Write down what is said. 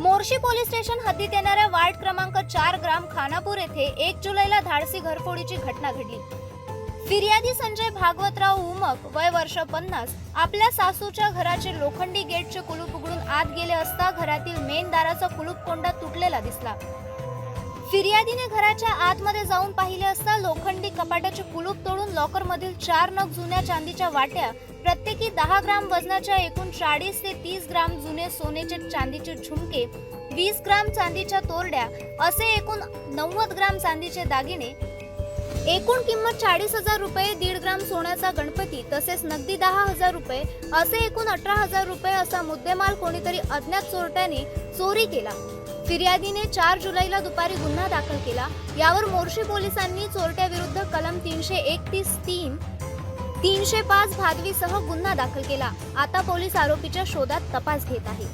Morshi police station हद्दीत येणाऱ्या ward क्रमांक चार ग्राम खानापूर येथे एक जुलैला धाडसी घरफोडीची घटना घडली. फिर्यादी संजय भागवतराव उमक वय वर्ष पन्नास आपल्या सासूच्या घराचे लोखंडी गेटचे कुलूप उघडून आत गेले असता घरातील मेन दाराचा कुलूप कोंडा तुटलेला दिसला. फिर्यादीने घराच्या आतमध्ये जाऊन पाहिले असता लोखंडी कपाटाचे कुलूप तोडून लॉकरमधील चार नग जुन्या चांदीच्या वाट्या प्रत्येकी दहा ग्राम वजनाच्या एकूण चाळीस ते तीस ग्राम जुने सोन्याचे चांदीचे झुमके वीस ग्राम चांदीच्या तोरड्या असे एकूण नव्वद ग्राम चांदीचे दागिने एकूण किंमत चाळीस हजार रुपये दीड ग्राम सोन्याचा गणपती तसेच नगदी दहा हजार रुपये असे एकूण अठरा हजार रुपये असा मुद्देमाल कोणीतरी अज्ञात चोरट्याने चोरी केला. फिर्यादीने चार जुलैला दुपारी गुन्हा दाखल केला. यावर मोर्शी पोलिसांनी चोरट्याविरुद्ध कलम तीनशे एकतीस तीन तीनशे पाच भादवीसह गुन्हा दाखल केला. आता पोलीस आरोपीच्या शोधात तपास घेत आहे